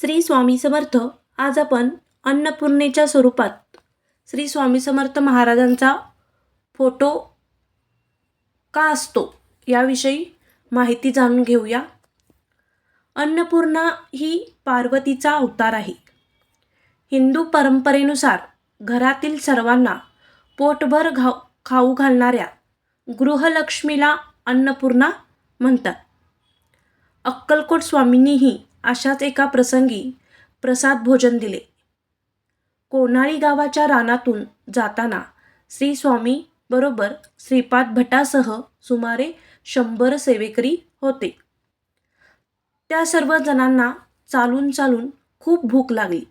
श्री स्वामी समर्थ आज आपण अन्नपूर्णेच्या स्वरूपात श्री स्वामी समर्थ महाराजांचा फोटो का असतो याविषयी माहिती जाणून घेऊया. अन्नपूर्णा ही पार्वतीचा अवतार आहे. हिंदू परंपरेनुसार घरातील सर्वांना पोटभर घाव खाऊ घालणाऱ्या गृहलक्ष्मीला अन्नपूर्णा म्हणतात. अक्कलकोट स्वामींनीही अशाच एका प्रसंगी प्रसाद भोजन दिले. कोणाळी गावाच्या रानातून जाताना श्री स्वामी बरोबर श्रीपाद भटासह सुमारे शंभर सेवेकरी होते. त्या सर्व जणांना चालून चालून खूप भूक लागली.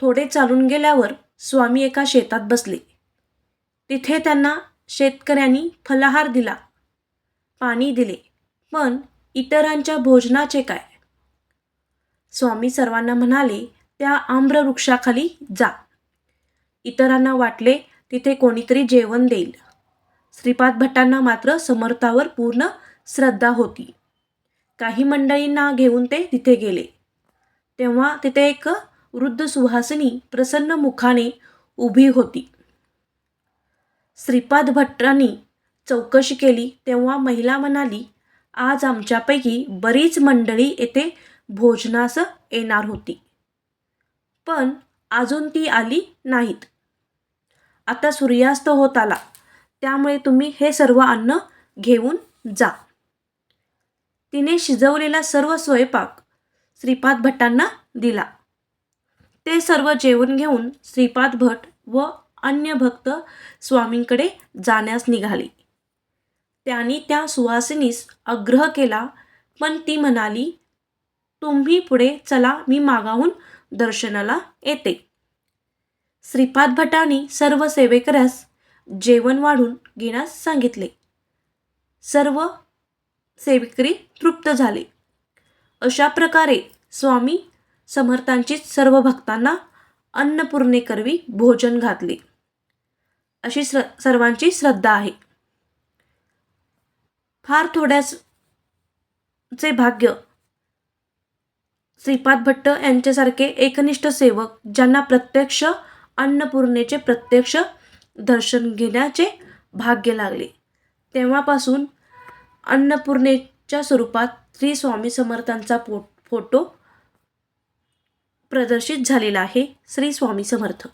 थोडे चालून गेल्यावर स्वामी एका शेतात बसले. तिथे त्यांना शेतकऱ्यांनी फलाहार दिला. पाणी दिले. पण इतरांच्या भोजनाचे काय? स्वामी सर्वांना म्हणाले त्या आम्रवृक्षाखाली जा. इतरांना वाटले तिथे कोणीतरी जेवण देईल. श्रीपाद भटांना मात्र समर्थावर पूर्ण श्रद्धा होती. काही मंडळींना घेऊन ते तिथे गेले. तेव्हा तिथे एक वृद्ध सुहासिनी प्रसन्न मुखाने उभी होती. श्रीपाद भट्टांनी चौकशी केली तेव्हा महिला म्हणाली आज आमच्यापैकी बरीच मंडळी येथे भोजनास येणार होती. पण अजून ती आली नाहीत. आता सूर्यास्त होत आला. त्यामुळे तुम्ही हे सर्व अन्न घेऊन जा. तिने शिजवलेला सर्व स्वयंपाक श्रीपाद भटांना दिला. ते सर्व जेवण घेऊन श्रीपाद भट व अन्य भक्त स्वामींकडे जाण्यास निघाले. त्यांनी त्या सुहासिनीस आग्रह केला पण ती म्हणाली तुम्ही पुढे चला मी मागाहून दर्शनाला येते. श्रीपाद भटांनी सर्व सेवेकऱ्यास जेवण वाढून घेण्यास सांगितले. सर्व सेवेकरी तृप्त झाले. अशा प्रकारे स्वामी समर्थांची सर्व भक्तांना अन्नपूर्णेकरवी भोजन घातले. अशी स्र सर्वांची श्रद्धा आहे. फार थोड्याच चे भाग्य श्रीपाद भट्ट यांच्यासारखे एकनिष्ठ सेवक ज्यांना प्रत्यक्ष अन्नपूर्णेचे प्रत्यक्ष दर्शन घेण्याचे भाग्य लागले. तेव्हापासून अन्नपूर्णेच्या स्वरूपात श्री स्वामी समर्थांचा पो फोटो प्रदर्शित झालेला आहे श्री स्वामी समर्थ.